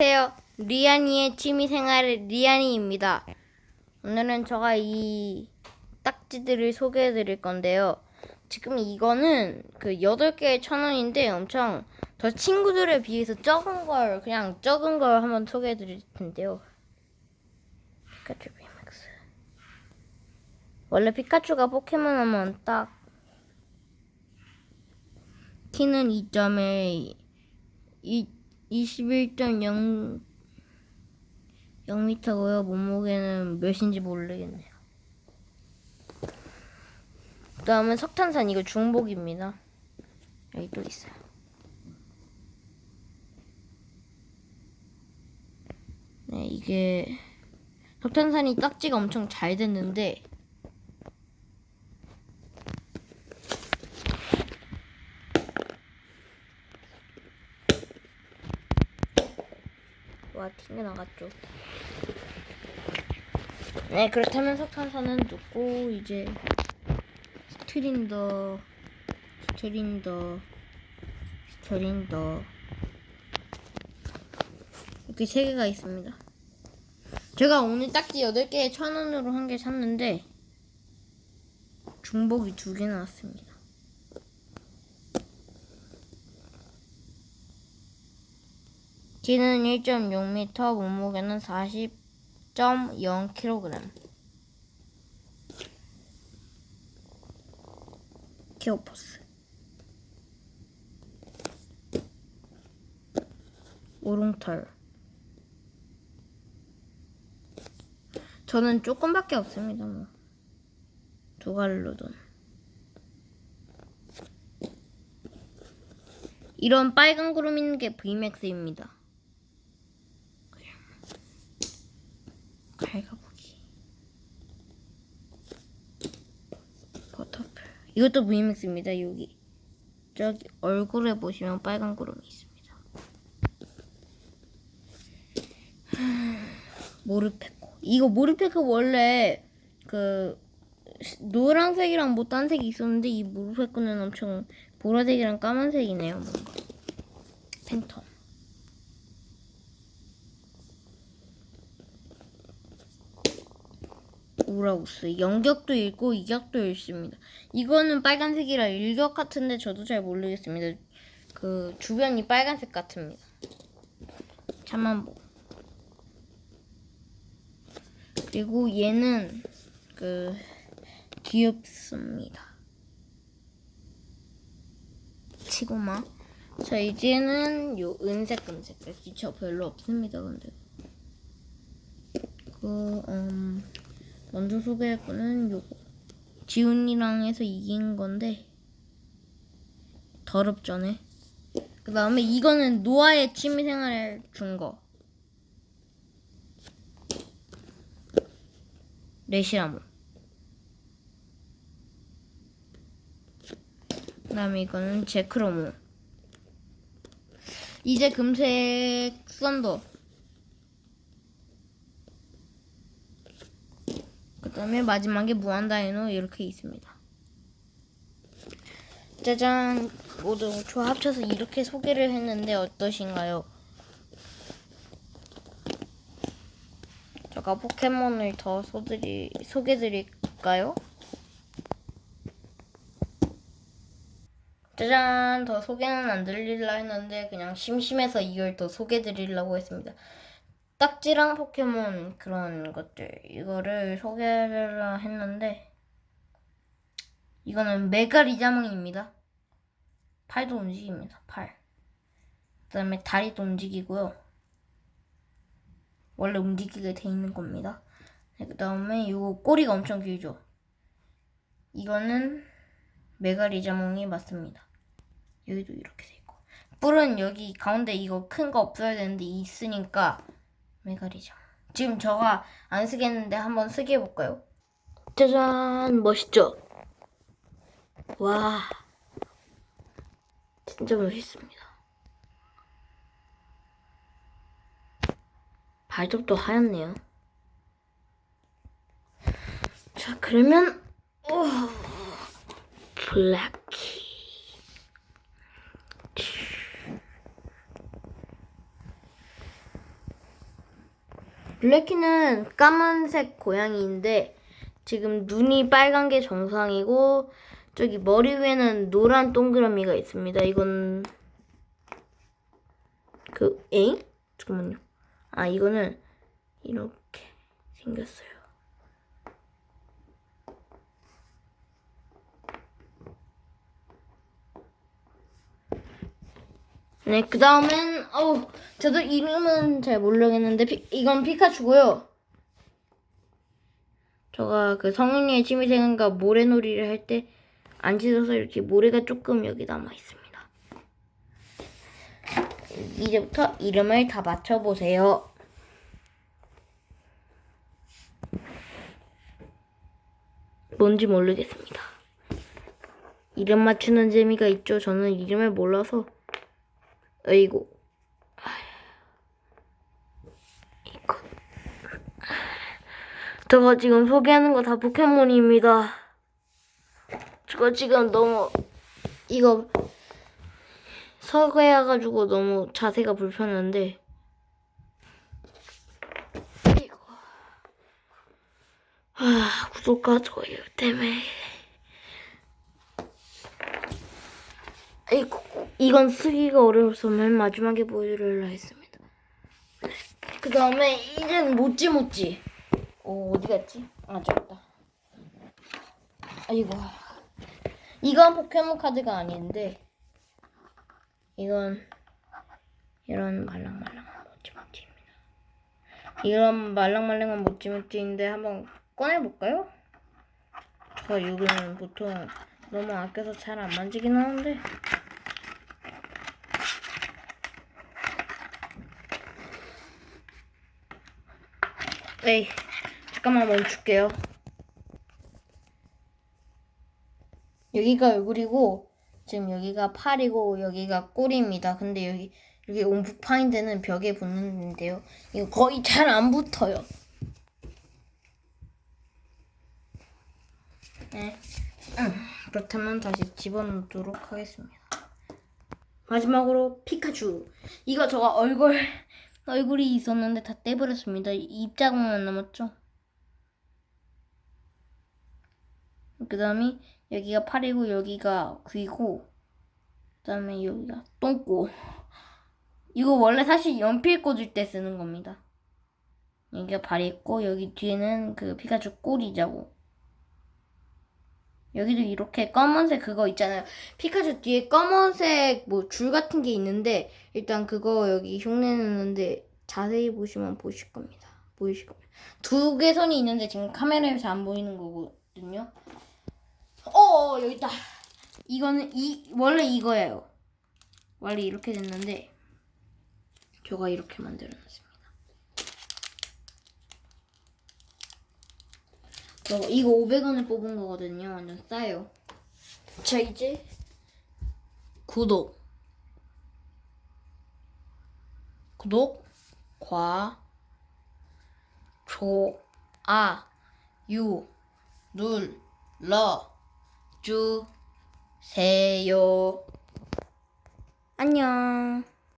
안녕하세요. 리안이의 취미생활 리안이입니다. 오늘은 제가 이 딱지들을 소개해 드릴 건데요. 지금 이거는 그 8개에 천 원인데 엄청 저 친구들에 비해서 적은 걸 그냥 적은 걸 한번 소개해 드릴 텐데요. 피카츄 비맥스. 원래 피카츄가 포켓몬 하면 딱 키는 2.1이 21.0 0m고요. 몸무게는 몇인지 모르겠네요. 그 다음에 석탄산 이거 중복입니다. 여기 또 있어요. 네, 이게 석탄산이 딱지가 엄청 잘 됐는데 와 튕겨 나갔죠. 네 그렇다면 석탄산은 놓고 이제 스트린더 스트린더 스트린더 이렇게 세 개가 있습니다. 제가 오늘 딱지 8개에 천 원으로 한 개 샀는데 중복이 두 개 나왔습니다. 키는 1.6m, 몸무게는 40.0kg. 키오포스. 오롱털. 저는 조금밖에 없습니다, 뭐. 두 갈로돈. 이런 빨간 구름 있는 게 VMAX입니다. 갈가보기 버터풀 이것도 VMAX입니다 여기. 저기 얼굴에 보시면 빨간 구름이 있습니다. 모르페코. 이거 모르페코 원래 그 노란색이랑 뭐 딴 색이 있었는데 이 모르페코는 엄청 보라색이랑 까만색이네요 뭔가. 팬텀 우라우스 영격도 읽고 이격도 읽습니다. 이거는 빨간색이라 일격 같은데 저도 잘 모르겠습니다. 그 주변이 빨간색 같습니다. 잠만보. 그리고 얘는 그 귀엽습니다. 치고마. 자 이제는 요 은색 역시 저 별로 없습니다. 근데 그 음. 먼저 소개할 거는 요거. 지훈이랑 해서 이긴 건데 더럽전에. 그 다음에 이거는 노아의 취미생활을 준 거. 레시라모. 그 다음에 이거는 제크로모. 이제 금색 썬더. 그 다음에 마지막에 무한 다이노 이렇게 있습니다. 짜잔 모두 조 합쳐서 이렇게 소개를 했는데 어떠신가요? 제가 포켓몬을 더 소드리, 소개드릴까요? 짜잔 더 소개는 안 드리려 했는데 그냥 심심해서 이걸 더 소개드리려고 했습니다. 딱지랑 포켓몬 그런 것들 이거를 소개를 했는데 이거는 메가 리자몽입니다. 팔도 움직입니다. 팔. 그다음에 다리도 움직이고요. 원래 움직이게 돼 있는 겁니다. 네, 그다음에 이거 꼬리가 엄청 길죠. 이거는 메가 리자몽이 맞습니다. 여기도 이렇게 돼 있고 뿔은 여기 가운데 이거 큰 거 없어야 되는데 있으니까 메가리죠. 지금 저가 안 쓰겠는데 한번 쓰게 해볼까요? 짜잔 멋있죠? 와 진짜 멋있습니다. 발톱도 하얗네요. 자 그러면 오 블랙키 블랙키는 까만색 고양이인데 지금 눈이 빨간 게 정상이고 저기 머리 위에는 노란 동그라미가 있습니다. 이건 그 에잉? 잠깐만요. 아 이거는 이렇게 생겼어요. 네, 그 다음엔, 어우, 저도 이름은 잘 모르겠는데, 피, 이건 피카츄고요. 제가 그 성인의 취미생활과 모래놀이를 할 때 안 씻어서 이렇게 모래가 조금 여기 남아 있습니다. 이제부터 이름을 다 맞춰보세요. 뭔지 모르겠습니다. 이름 맞추는 재미가 있죠. 저는 이름을 몰라서. 어이구. 이거. 제가 지금 소개하는 거 다 포켓몬입니다. 제가 지금 너무 이거 소개해가지고 너무 자세가 불편한데. 이거. 아, 구독과 좋아요 때문에. 이건 쓰기가 어려워서 맨 마지막에 보여드리려 했습니다. 그 다음에 이젠 모찌 모찌. 어, 어디 갔지? 아, 저기다. 아이고. 이건 포켓몬 카드가 아닌데, 이건 이런 말랑말랑한 모찌 모찌입니다. 이런 말랑말랑한 모찌 모찌인데 한번 꺼내볼까요? 제가 이거는 보통 너무 아껴서 잘 안 만지긴 하는데. 에이, 잠깐만 멈출게요. 여기가 얼굴이고, 지금 여기가 팔이고, 여기가 꼬리입니다. 근데 여기, 여기 움푹 파인 데는 벽에 붙는데요. 이거 거의 잘 안 붙어요. 네. 음, 그렇다면 다시 집어넣도록 하겠습니다. 마지막으로 피카츄. 이거 저가 얼굴 얼굴이 있었는데 다 떼버렸습니다. 입 자국만 남았죠. 그 다음에 여기가 팔이고 여기가 귀고 그 다음에 여기가 똥꼬. 이거 원래 사실 연필 꽂을 때 쓰는 겁니다. 여기가 발이 있고 여기 뒤에는 그 피카츄 꼬리자고. 여기도 이렇게 검은색 그거 있잖아요. 피카츄 뒤에 검은색 뭐 줄 같은 게 있는데 일단 그거 여기 흉내 내는데 자세히 보시면 보실 겁니다. 보이실 겁니다. 두개 선이 있는데 지금 카메라에서 안 보이는 거거든요. 어 여기 있다. 이거는 이 원래 이거예요. 원래 이렇게 됐는데 제가 이렇게 만들어놨습니다. 이거 500원에 뽑은 거거든요. 완전 싸요. 자 이제 구독 구독 과 좋아 유 눌러 주세요. 안녕.